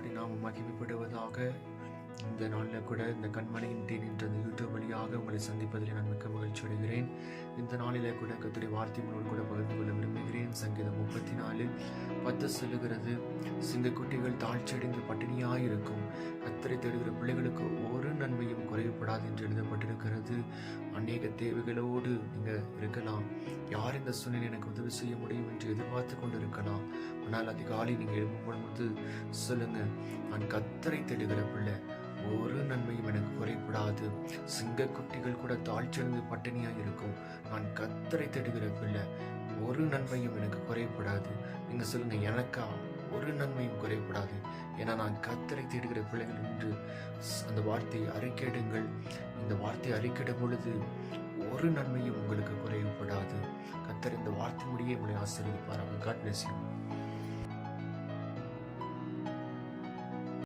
கத்துடைய நாம் மகிமைப்படுவதாக இந்த நாளில் கூட இந்த கண்மணியின் டீன் என்ற இந்த யூடியூப் வழியாக உங்களை சந்திப்பதில் நான் மிக்க மகிழ்ச்சி அடைகிறேன். இந்த நாளிலே கூட கத்துடைய வார்த்தை உங்களோடு கூட பகிர்ந்து கொள்ள விரும்புகிறேன். சங்கீதம் முப்பத்தி நாலு பத்து சொல்லுகிறது சிங்கக்குட்டிகள் தாழ்ச்சியடைந்து பட்டினியாக இருக்கும் கத்தரை தேடுகிற பிள்ளைகளுக்கு ஒரு நன்மையும் பயப்படாது என்று எழுதப்பட்டிருக்கிறது. அநேக தேவைகளோடு நீங்கள் இருக்கலாம். யார் இந்த சூழ்நிலை எனக்கு உதவி செய்ய முடியும் என்று எதிர்பார்த்து கொண்டு இருக்கலாம் ஆனால் அதிகாலை நீங்கள் எழுப்பப்படும் போது சொல்லுங்க நான் கத்தரை தேடுகிற பிள்ளை. ஒரு நன்மையும் எனக்கு குறையப்படாது சிங்க குட்டிகள் கூட தாழ்ச்சியடைந்து பட்டினியாக இருக்கும். நான் கத்தரை தேடுகிற பிள்ளை. ஒரு நன்மையும் எனக்கு குறைப்படாது நீங்கள் சொல்லுங்க எனக்கா? ஒரு நன்மையும் குறைபடாது ஏன்னா நான் கத்தரை தேடுகிற பிள்ளைகள் என்று அந்த வார்த்தையை அறிக்கையிடுங்கள். இந்த வார்த்தையை அறிக்கையிடும் பொழுது ஒரு நன்மையும் உங்களுக்கு குறைவுபடாது கத்தர் இந்த வார்த்தை முடியே உங்களை ஆசீர்வதிப்பார் காட் பிளஸ்